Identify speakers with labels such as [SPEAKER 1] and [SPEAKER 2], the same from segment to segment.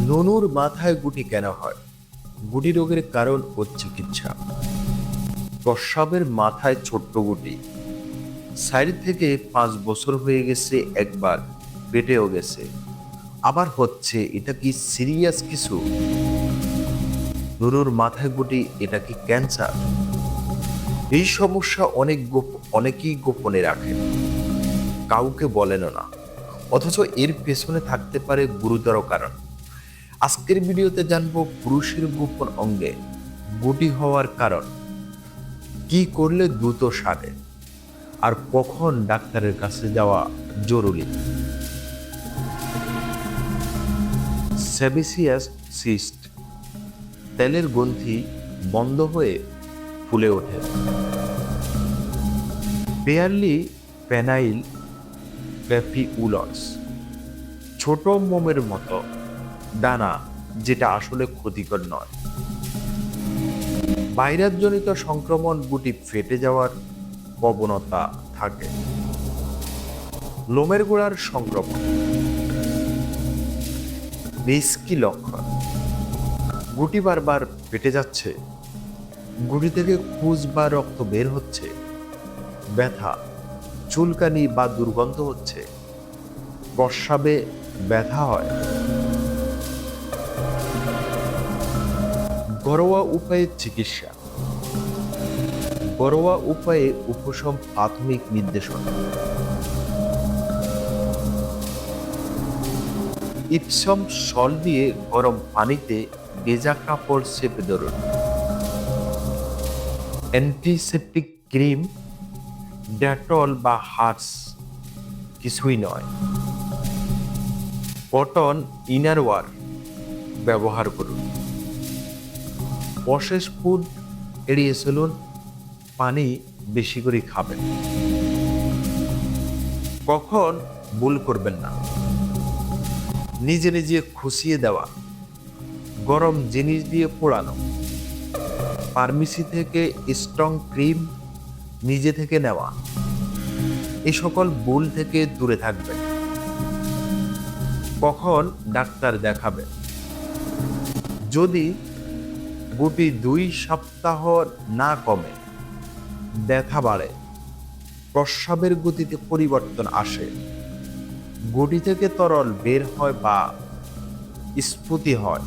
[SPEAKER 1] ননুর মাথায় গুটি কেন হয়? গুটি রোগের কারণ ও চিকিৎসা। প্রস্রাবের মাথায় ছোট্ট গুটি। সাইড থেকে পাঁচ বছর হয়ে গেছে, একবার পেটেও গেছে। আবার হচ্ছে, এটা কি সিরিয়াস কিছু? নুনুর মাথায় গুটি, এটা কি ক্যান্সার? এই সমস্যা অনেক গোপ, অনেকেই গোপনে রাখেন কাউকে বলেনও না। অথচ এর পেছনে থাকতে পারে গুরুতর কারণ। আজকের ভিডিওতে জানব পুরুষের গোপন অঙ্গে গুটি হওয়ার কারণ। কি করলে দ্রুত সারে? আর কখন ডাক্তারের কাছে যাওয়া জরুরি? Sebaceous cyst. তেলের গ্রন্থি বন্ধ হয়ে ফুলে ওঠে। পেয়ারলি পেনাইল প্যাফিউলস ছোট মোমের মতো। দানা, যেটা আসলে ক্ষতিকর নয়। ভাইরাসজনিত সংক্রমণ গুটি ফেটে যাওয়ার প্রবণতা থাকে। লোমের গোড়ার সংক্রমণ। বেশ কি লক্ষণ। গুটি বারবার ফেটে যাচ্ছে। গুটি থেকে খুঁজ বা রক্ত বের হচ্ছে। ব্যথা, চুলকানি বা দুর্গন্ধ হচ্ছে। প্রস্রাবে ব্যথা হয়। ঘরোয়া উপায়ে চিকিৎসা। ঘরোয়া উপায়ে উপশম প্রাথমিক নির্দেশনা। ইপসম সল দিয়ে গরম পানিতে ভেজা কাপড় চেপে ধরুন। অ্যান্টিসেপটিক ক্রিম, ডেটল বা হার্স কিছুই নয়। কটন ইনারওয়ার ব্যবহার করুন। প্রসেস ফুড এড়িয়ে চলুন, পানি বেশি করে খাবেন। কখন ভুল করবেন না। নিজে নিজে খুশিয়ে দেওয়া, গরম জিনিস দিয়ে পোড়ানো ফার্মেসি থেকে স্ট্রং ক্রিম নিজে থেকে নেওয়া এই সকল ভুল থেকে দূরে থাকবেন। কখন ডাক্তার দেখাবেন যদি গুটি দুই সপ্তাহ না কমে। ব্যথা বাড়ে। প্রস্রাবের গতিতে পরিবর্তন আসে। গুটি থেকে তরল বের হয় বা স্ফুতি হয়।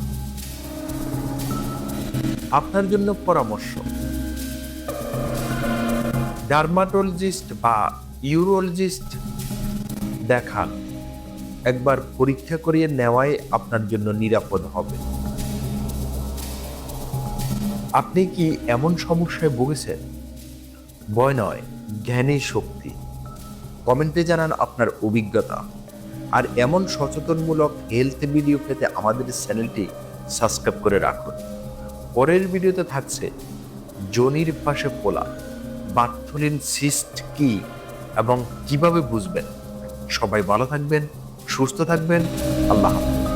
[SPEAKER 1] আপনার জন্য পরামর্শ। ডার্মাটোলজিস্ট বা ইউরোলজিস্ট দেখান। একবার পরীক্ষা করিয়ে নেওয়াই আপনার জন্য নিরাপদ হবে। আপনি কি এমন সমস্যায় ভুগেছেন? ভয় নয়, জ্ঞানী শক্তি। কমেন্টে জানান আপনার অভিজ্ঞতা। আর এমন সচেতনমূলক হেলথ ভিডিও পেতে আমাদের চ্যানেলটি সাবস্ক্রাইব করে রাখুন। পরের ভিডিওতে থাকছে জনির পাশে পোলা, বার্থলিন সিস্ট কি এবং কীভাবে বুঝবেন? সবাই ভালো থাকবেন, সুস্থ থাকবেন, আল্লাহ হাফেজ।